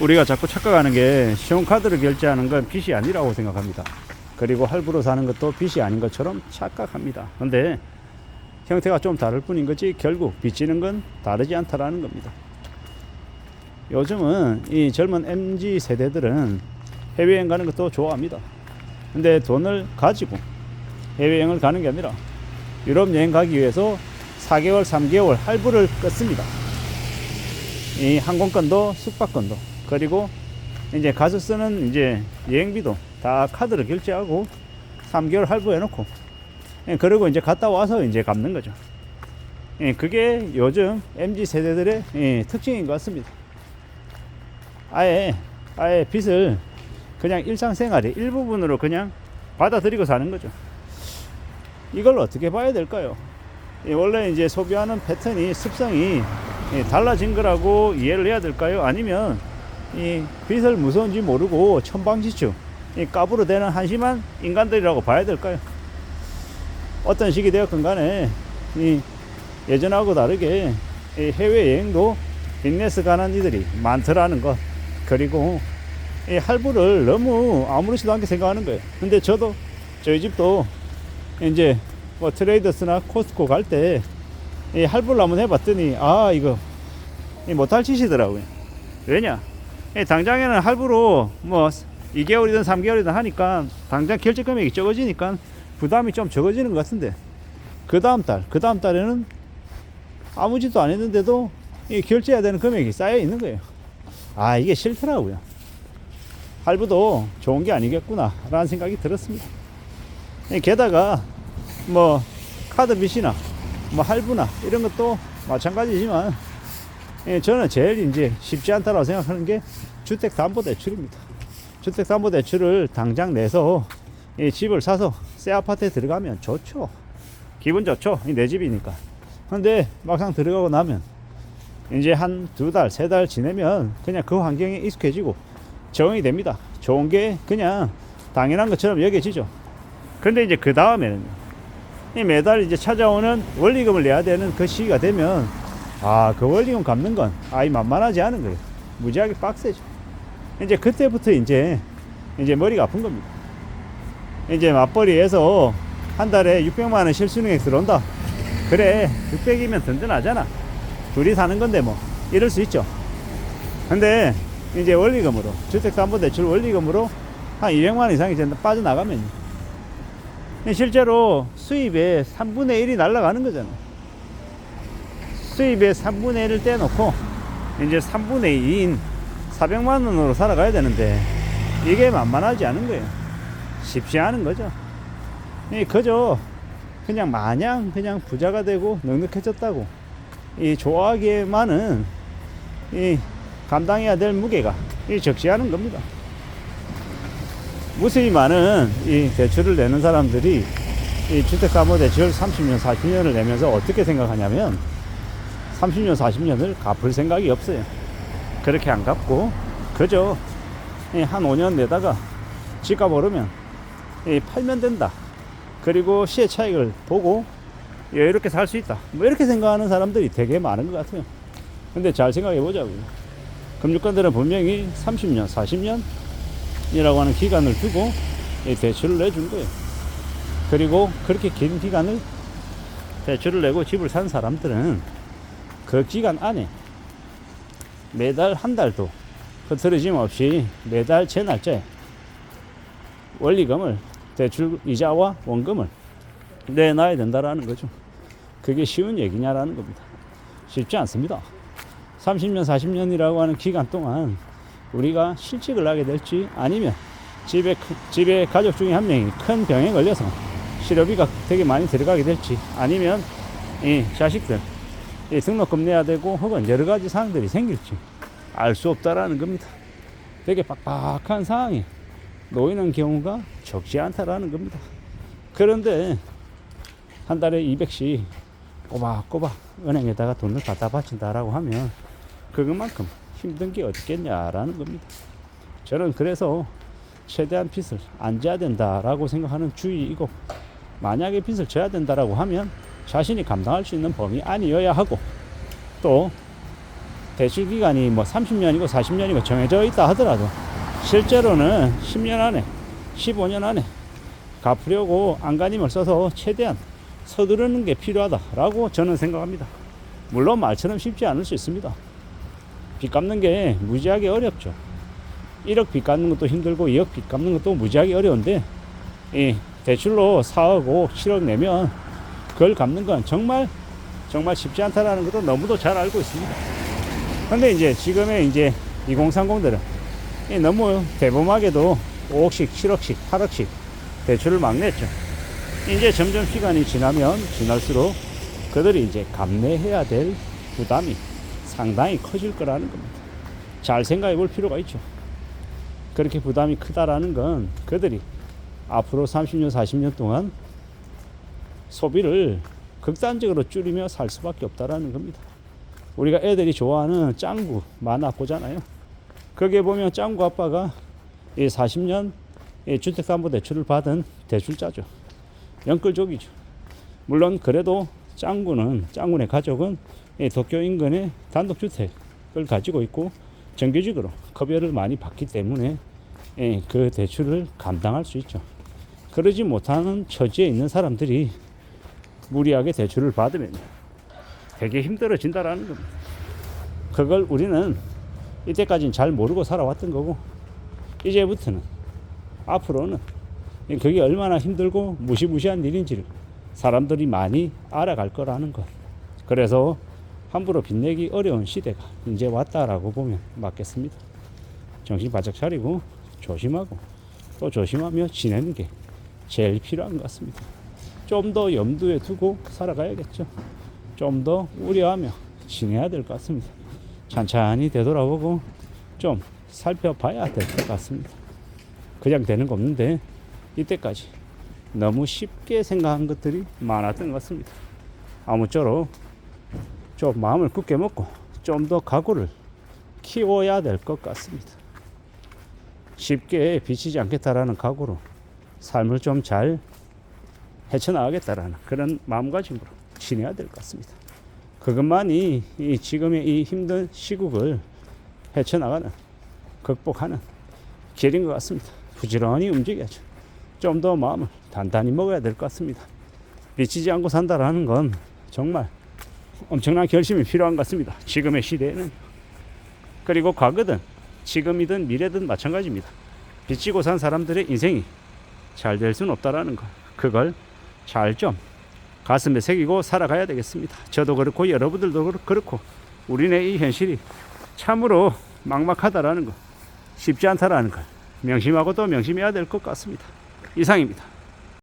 우리가 자꾸 착각하는 게 신용카드를 결제하는 건 빚이 아니라고 생각합니다. 그리고 할부로 사는 것도 빚이 아닌 것처럼 착각합니다. 근데 형태가 좀 다를 뿐인 거지 결국 빚지는 건 다르지 않다라는 겁니다. 요즘은 이 젊은 MZ 세대들은 해외여행 가는 것도 좋아합니다. 근데 돈을 가지고 해외여행을 가는 게 아니라 유럽 여행 가기 위해서 4개월, 3개월 할부를 끊습니다. 이 항공권도 숙박권도 그리고 이제 가서 쓰는 이제 여행비도 다 카드로 결제하고 3개월 할부해 놓고 예, 그리고 이제 갔다 와서 이제 갚는 거죠. 예, 그게 요즘 MZ 세대들의 예, 특징인 것 같습니다. 아예 아예 빚을 그냥 일상생활의 일부분으로 그냥 받아들이고 사는 거죠. 이걸 어떻게 봐야 될까요? 예, 원래 이제 소비하는 패턴이 습성이 예, 달라진 거라고 이해를 해야 될까요? 아니면 이 빚을 무서운지 모르고 천방지축 이 까부로 되는 한심한 인간들이라고 봐야 될까요? 어떤 식이 되었건 간에 이 예전하고 다르게 이 해외여행도 빚내서 가는 이들이 많더라는 것 그리고 이 할부를 너무 아무렇지도 않게 생각하는 거예요. 근데 저도 저희 집도 이제 뭐 트레이더스나 코스코 갈 때 이 할부를 한번 해봤더니 아 이거 이 못할 짓이더라고요. 왜냐? 이 당장에는 할부로 뭐 2개월이든 3개월이든 하니까 당장 결제 금액이 적어지니까 부담이 좀 적어지는 것 같은데 그 다음 달, 그 다음 달에는 아무 짓도 안 했는데도 이 결제해야 되는 금액이 쌓여 있는 거예요. 아 이게 싫더라고요. 할부도 좋은 게 아니겠구나 라는 생각이 들었습니다. 이 게다가 뭐 카드 빚이나 뭐 할부나 이런 것도 마찬가지지만 예, 저는 제일 이제 쉽지 않다고 생각하는 게 주택담보대출입니다. 주택담보대출을 당장 내서 이 집을 사서 새 아파트에 들어가면 좋죠. 기분 좋죠. 이내 집이니까. 근데 막상 들어가고 나면 이제 한 두 달, 세 달 지내면 그냥 그 환경에 익숙해지고 적응이 됩니다. 좋은 게 그냥 당연한 것처럼 여겨지죠. 근데 이제 그 다음에는 이 매달 이제 찾아오는 원리금을 내야 되는 그 시기가 되면 아, 그 원리금 갚는 건 아이 만만하지 않은 거예요. 무지하게 빡세죠. 이제 그때부터 이제 이제 머리가 아픈 겁니다. 이제 맞벌이에서 한 달에 600만 원 실수능액 들어온다. 그래, 600이면 든든하잖아. 둘이 사는 건데 뭐 이럴 수 있죠. 근데 이제 원리금으로 주택담보대출 원리금으로 한 200만 원 이상이 빠져나가면 실제로 수입의 3분의 1이 날아가는 거잖아. 수입의 3분의 1을 떼놓고 이제 3분의 2인 400만 원으로 살아가야 되는데 이게 만만하지 않은 거예요. 쉽지 않은 거죠. 이 그저 그냥 마냥 그냥 부자가 되고 넉넉해졌다고 이 좋아하기에만은 이 감당해야 될 무게가 이 않은 겁니다. 무수히 많은 이 대출을 내는 사람들이 이 주택담보 대출 30년, 40년을 내면서 어떻게 생각하냐면 30년, 40년을 갚을 생각이 없어요. 그렇게 안 갚고 그저 이한 5년 내다가 집값 오르면 이 팔면 된다. 그리고 시의 차익을 보고 이렇게 살 수 있다. 뭐 이렇게 생각하는 사람들이 되게 많은 것 같아요. 근데 잘 생각해 보자고요. 금융권들은 분명히 30년, 40년이라고 하는 기간을 두고 이 대출을 내준 거예요. 그리고 그렇게 긴 기간을 대출을 내고 집을 산 사람들은 그 기간 안에 매달 한 달도 흐트러짐 없이 매달 제 날짜에 원리금을 대출 이자와 원금을 내놔야 된다라는 거죠. 그게 쉬운 얘기냐라는 겁니다. 쉽지 않습니다. 30년, 40년이라고 하는 기간 동안 우리가 실직을 하게 될지 아니면 집에, 크- 집에 가족 중에 한 명이 큰 병에 걸려서 실업비가 되게 많이 들어가게 될지 아니면 이 자식들 이 등록금 내야 되고 혹은 여러 가지 사항들이 생길지 알 수 없다라는 겁니다. 되게 빡빡한 상황에 놓이는 경우가 적지 않다라는 겁니다. 그런데 한 달에 200씩 꼬박꼬박 은행에다가 돈을 갖다 바친다라고 하면 그것만큼 힘든 게 어딨겠냐라는 겁니다. 저는 그래서 최대한 빚을 안 져야 된다라고 생각하는 주의이고 만약에 빚을 져야 된다라고 하면 자신이 감당할 수 있는 범위 아니어야 하고 또 대출 기간이 뭐 30년이고 40년이고 정해져 있다 하더라도 실제로는 10년 안에 15년 안에 갚으려고 안간힘을 써서 최대한 서두르는 게 필요하다라고 저는 생각합니다. 물론 말처럼 쉽지 않을 수 있습니다. 빚 갚는 게 무지하게 어렵죠. 1억 빚 갚는 것도 힘들고 2억 빚 갚는 것도 무지하게 어려운데 이 대출로 4억, 5억, 7억 내면 그걸 갚는 건 정말 정말 쉽지 않다라는 것도 너무도 잘 알고 있습니다. 근데 이제 지금의 이제 2030들은 너무 대범하게도 5억씩, 7억씩, 8억씩 대출을 막 냈죠. 이제 점점 시간이 지나면 지날수록 그들이 이제 감내해야 될 부담이 상당히 커질 거라는 겁니다. 잘 생각해 볼 필요가 있죠. 그렇게 부담이 크다라는 건 그들이 앞으로 30년, 40년 동안 소비를 극단적으로 줄이며 살 수밖에 없다라는 겁니다. 우리가 애들이 좋아하는 짱구 만화 보잖아요. 거기에 보면 짱구 아빠가 이 40년 이 주택담보대출을 받은 대출자죠. 영끌족이죠. 물론 그래도 짱구는 짱구네 가족은 이 도쿄 인근의 단독주택을 가지고 있고 정규직으로 급여를 많이 받기 때문에 예, 그 대출을 감당할 수 있죠. 그러지 못하는 처지에 있는 사람들이 무리하게 대출을 받으면 되게 힘들어진다라는 겁니다. 그걸 우리는 이때까지는 잘 모르고 살아왔던 거고 이제부터는 앞으로는 그게 얼마나 힘들고 무시무시한 일인지를 사람들이 많이 알아갈 거라는 것. 그래서 함부로 빚내기 어려운 시대가 이제 왔다라고 보면 맞겠습니다. 정신 바짝 차리고 조심하고 또 조심하며 지내는 게 제일 필요한 것 같습니다. 좀 더 염두에 두고 살아가야겠죠. 좀 더 우려하며 지내야 될 것 같습니다. 찬찬히 되돌아보고 좀 살펴봐야 될 것 같습니다. 그냥 되는 거 없는데 이때까지 너무 쉽게 생각한 것들이 많았던 것 같습니다. 아무쪼록 좀 마음을 굳게 먹고 좀 더 각오를 키워야 될 것 같습니다. 쉽게 비치지 않겠다라는 각오로 삶을 좀 잘 헤쳐나가겠다라는 그런 마음가짐으로 지내야 될 것 같습니다. 그것만이 이 지금의 이 힘든 시국을 헤쳐나가는 극복하는 길인 것 같습니다. 부지런히 움직여야죠. 좀 더 마음을 단단히 먹어야 될 것 같습니다. 미치지 않고 산다라는 건 정말 엄청난 결심이 필요한 것 같습니다. 지금의 시대에는. 그리고 과거든 지금이든 미래든 마찬가지입니다. 비치고 산 사람들의 인생이 잘 될 수는 없다라는 거. 그걸 잘 좀 가슴에 새기고 살아가야 되겠습니다. 저도 그렇고 여러분들도 그렇고 우리네 이 현실이 참으로 막막하다라는 거. 쉽지 않다라는 걸 명심하고 또 명심해야 될 것 같습니다. 이상입니다.